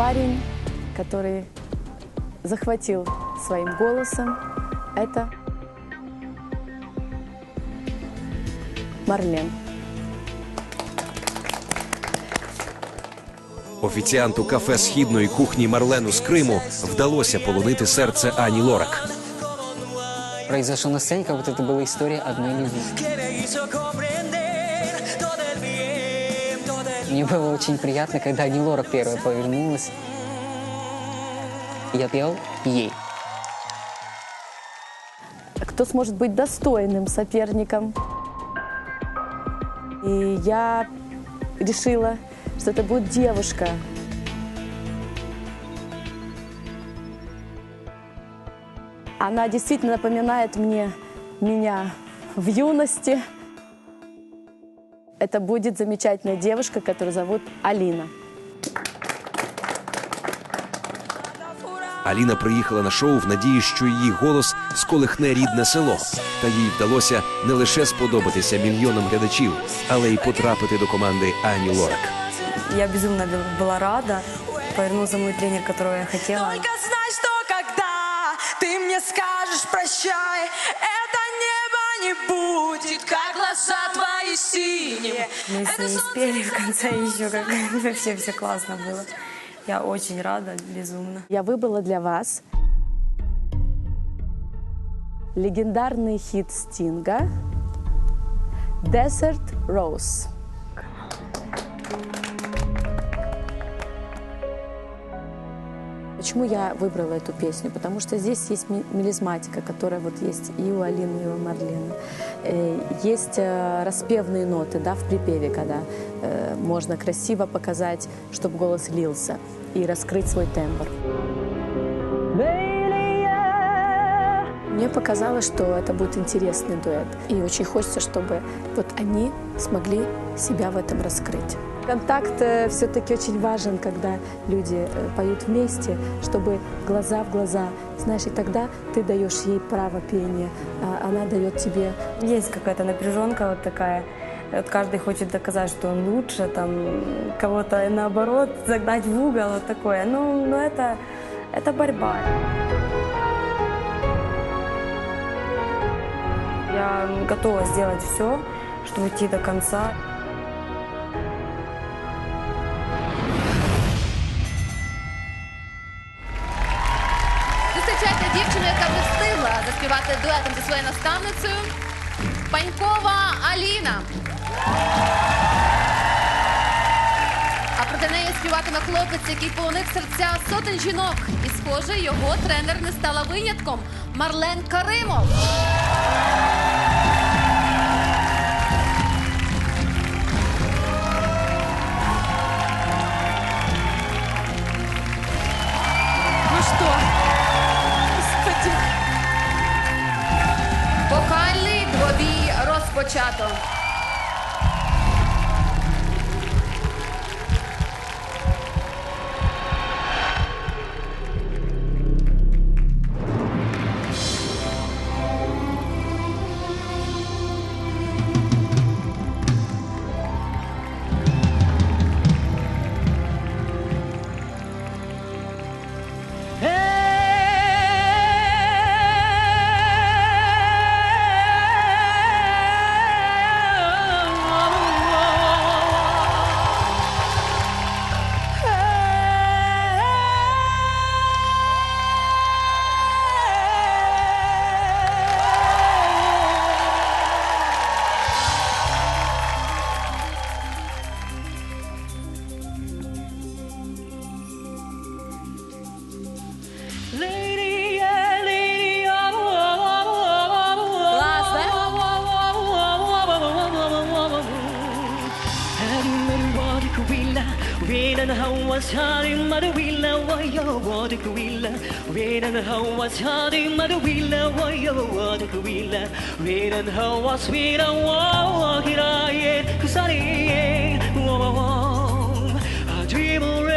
парень, который захватил своим голосом, это Марлен. Офіціанту кафе східної кухні Марлену з Криму вдалося полонити серце Ані Лорак. Произошло на сцене, как будто это была история одной любви. Мне было очень приятно, когда Лорак первая повернулась. Я пел ей. Кто сможет быть достойным соперником? И я решила, что это будет девушка. Она действительно напоминает мне меня в юности Это будет замечательная девушка, которую зовут Алина. Аліна приїхала на шоу в надії, що її голос сколихне рідне село. Та їй вдалося не лише сподобатися мільйонам глядачів, але й потрапити до команди Ані Лорак. Я безумно бел- была рада. Повернулся мой тренер, которого я хотела. Только знай, что когда ты мне скажешь прощай, это небо не будет, как глаза твои синие. Мы с ней спели в конце еще, как вообще все классно было. Я очень рада, безумно. Я выбрала для вас легендарный хит Стинга «Desert Rose». Почему я выбрала эту песню? Потому что здесь есть мелизматика, которая вот есть и у Алины, и у Марлена. Э, Есть э, распевные ноты да, в припеве, когда э, можно красиво показать, чтобы голос лился и раскрыть свой тембр. Мне показалось, что это будет интересный дуэт. И очень хочется, чтобы вот они смогли себя в этом раскрыть. Контакт все-таки очень важен, когда люди э, поют вместе, чтобы глаза в глаза. Знаешь, и тогда ты даешь ей право пения, а она дает тебе Есть какая-то напряженка вот такая. Вот каждый хочет доказать, что он лучше, там кого-то наоборот загнать в угол, вот такое. Ну, но это, это борьба. Я готова сделать все, чтобы идти до конца. Панькова Аліна. А проти неї співатиме хлопець, який полонив серця сотень жінок. І, схоже, його тренер не стала винятком. Марлен Каримов. bocciato. 허와 서디마다 위라워요. 어그 위라 위는 허와 스위라워 기라예 그 사리에. 워워워 아뒤 몰래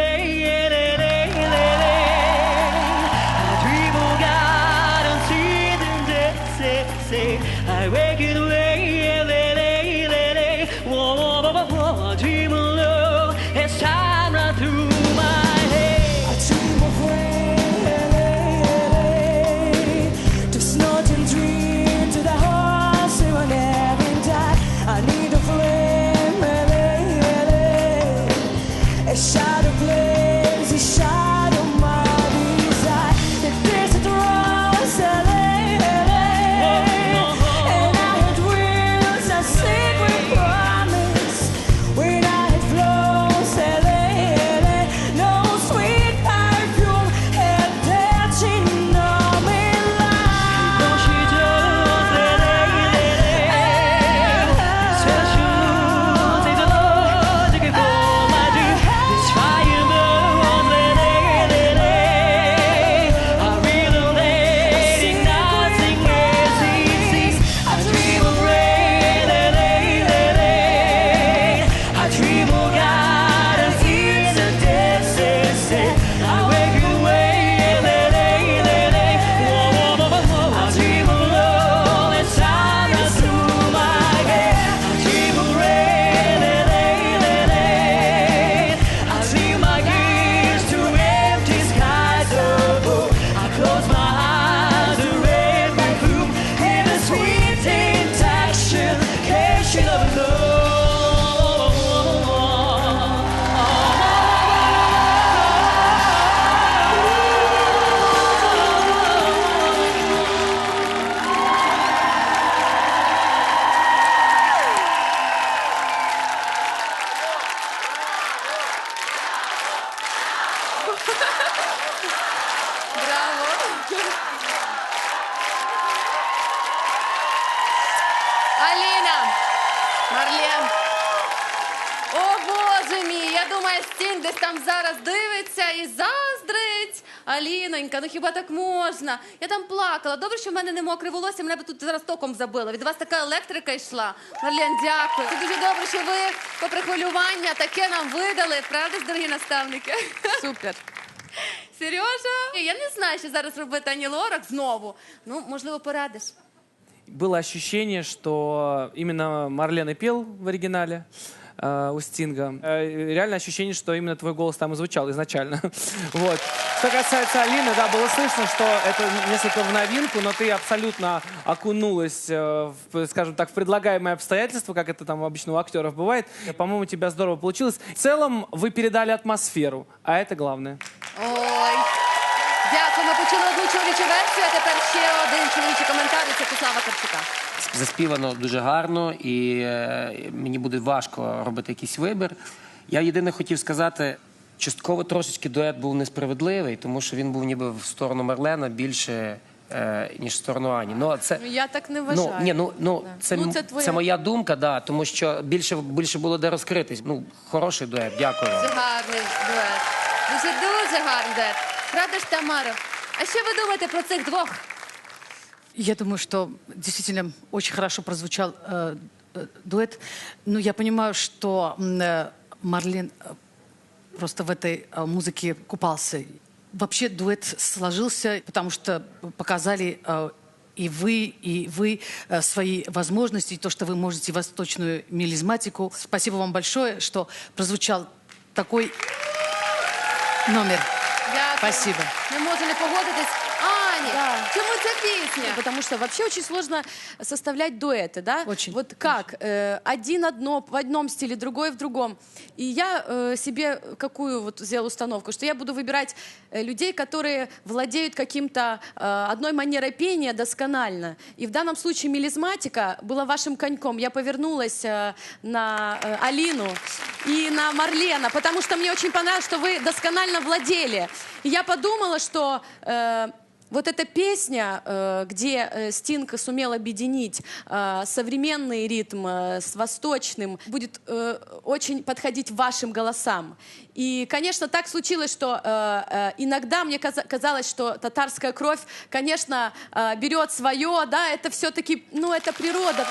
Браво! Аліна! Марлен! О, Боже мій! Я думаю, Стінг десь там зараз дивиться і заздрить. Алінонька, ну хіба так можна? Я там плакала. Добре, що в мене не мокре волосся, мене б тут зараз током забило. Від вас така електрика йшла. Марлен, дякую. Це дуже добре, що ви попри хвилювання таке нам видали. Правда ж, дорогі наставники? Супер. Сережа? Я не знаю, що зараз робити Ані Лорак знову. Ну, можливо, порадиш. Было ощущение, что именно Марлен и пел в оригинале э, у Стинга. Э, реально ощущение, что именно твой голос там и звучал изначально. вот. Что касается Алины, да, было слышно, что это несколько в новинку, но ты абсолютно окунулась, э, в, скажем так, в предлагаемые обстоятельства, как это там обычно у актеров бывает. По-моему, у тебя здорово получилось. В целом, вы передали атмосферу, а это главное. Ой. Дякую. Ми почули одну чоловічу версію, а тепер ще один чоловічий коментар від Святослава Карчука. Заспівано дуже гарно, і е, мені буде важко робити якийсь вибір. Я єдине хотів сказати, частково трошечки дует був несправедливий, тому що він був ніби в сторону Марлена більше. е, Ніж в сторону Ані. Ну, а це, Я так не ну, ні, ну, ну, це, Ну, це це, моя думка, да, тому що більше, більше було де розкритись. Ну, хороший дует, дякую вам. Дуже гарний дует. Дуже дуже гарний дует. Правда ж, Тамара? А що ви думаєте про цих двох? Я думаю, что действительно очень хорошо прозвучал э, э, дуэт. Но я понимаю, что э, Марлен э, просто в этой э, музыке купался. Вообще дуэт сложился, потому что показали э, и вы, и вы э, свои возможности, и то, что вы можете восточную мелизматику. Спасибо вам большое, что прозвучал такой номер. Дякую. Спасибо. Не можу не погодитись. Ані, чому ця пісня? Потому что вообще очень сложно составлять дуэты, да? Очень, Вот как? Э, один одно в одном стиле, другой в другом. И я э, себе какую вот сделала установку, что я буду выбирать э, людей, которые владеют каким-то э, одной манерой пения досконально. И в данном случае мелизматика была вашим коньком. Я повернулась э, на э, Алину и на Марлена, потому что мне очень понравилось, что вы досконально владели. И я подумала, что э, вот эта песня, э, где э, Стинг сумел объединить э, современный ритм с восточным, будет очень подходить вашим голосам. И, конечно, так случилось, что иногда мне каза- казалось, что татарская кровь, конечно, берет свое, да, это все-таки, ну, это природа.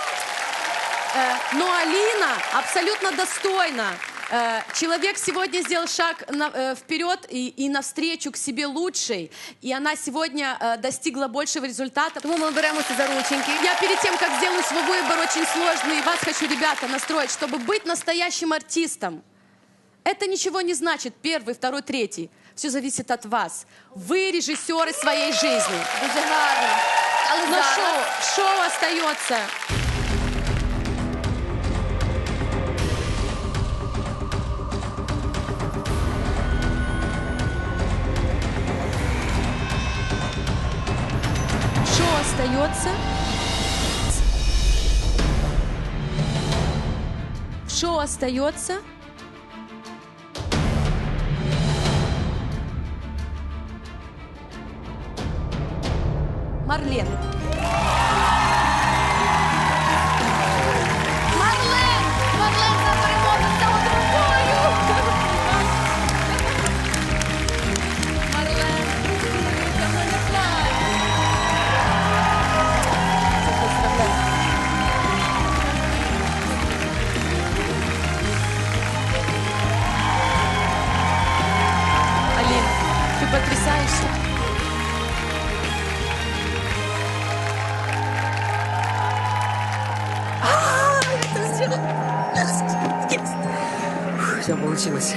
Но Алина абсолютно достойна. Э, Человек сегодня сделал шаг на- э, вперед и, и навстречу к себе лучшей. И она сегодня э, достигла большего результата. Тому ми беремося за рученьки. Я перед тем, как сделаю свой выбор очень сложный, вас хочу, ребята, настроить, чтобы быть настоящим артистом. Это ничего не значит, первый, второй, третий. Все зависит от вас. Вы режиссеры своей жизни. Дуже гарно. Але шоу, шоу остается. Остается. Шоу остается. Марлен! Получилось.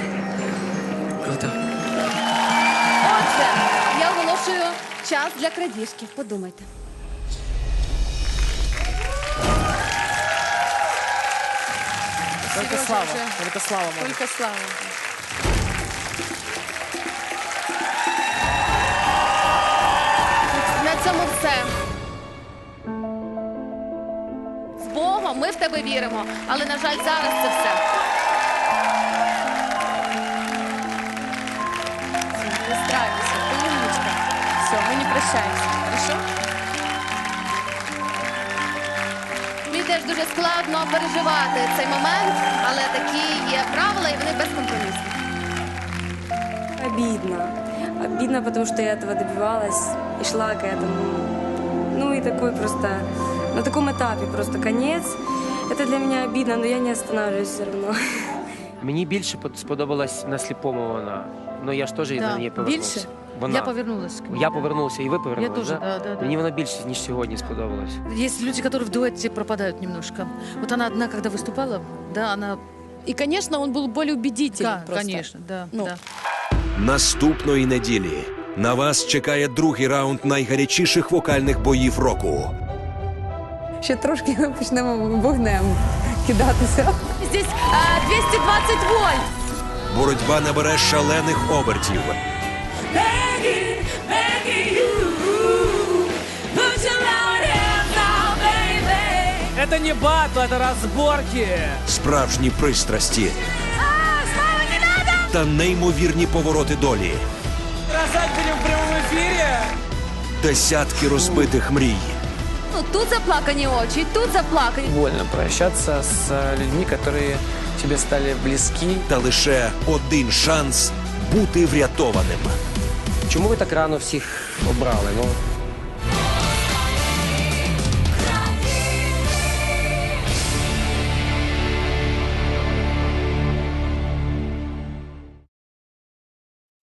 Круто. Отже, я оголошую час для крадіжки. Подумайте. Только Сережа слава. уже. Только слава может. Только слава. На цьому все. З Богом ми в тебе віримо, але, на жаль, зараз це все. Все, ми не прощаємося, хорошо? Мені теж дуже складно переживати цей момент, але такі є правила, і вони безкомпромісні. Обидно. Обидно, потому что я этого добивалась и шла к этому. Ну и такой просто, на таком этапе просто конец. Это для меня обидно, но я не останавливаюсь все равно. Мені більше под- сподобалась на сліпому вона. Ну я ж теж Да. на неї повернувся. Більше? Вона. Я повернулась к ней. Я повернувся, і ви повернулися. тоже, да, да, да. Мені вона більше, ніж сьогодні сподобалась. Есть люди, которые в дуэте пропадают немножко. Вот она одна, когда выступала, да, она... И, конечно, он был более убедителен Да, просто. конечно, да, Ну. да. Наступної неділі на вас чекає другий раунд найгарячіших вокальних боїв року. Ще трошки ми почнемо вогнем кидатися. Здесь а, 220 вольт. Боротьба набере шалених обертів. Begging, begging you. Put your loud hands out, baby. Это не батл, это разборки. справжні пристрасті та неймовірні повороти долі. Бросать будем в прямом эфире. Десятки розбитих мрій. Ну, тут заплакані очі, тут заплакані. Больно прощаться с э, людьми, которые тебе стали близки. Та лише один шанс бути врятованим. Чому ви так рано всіх обрали? Ну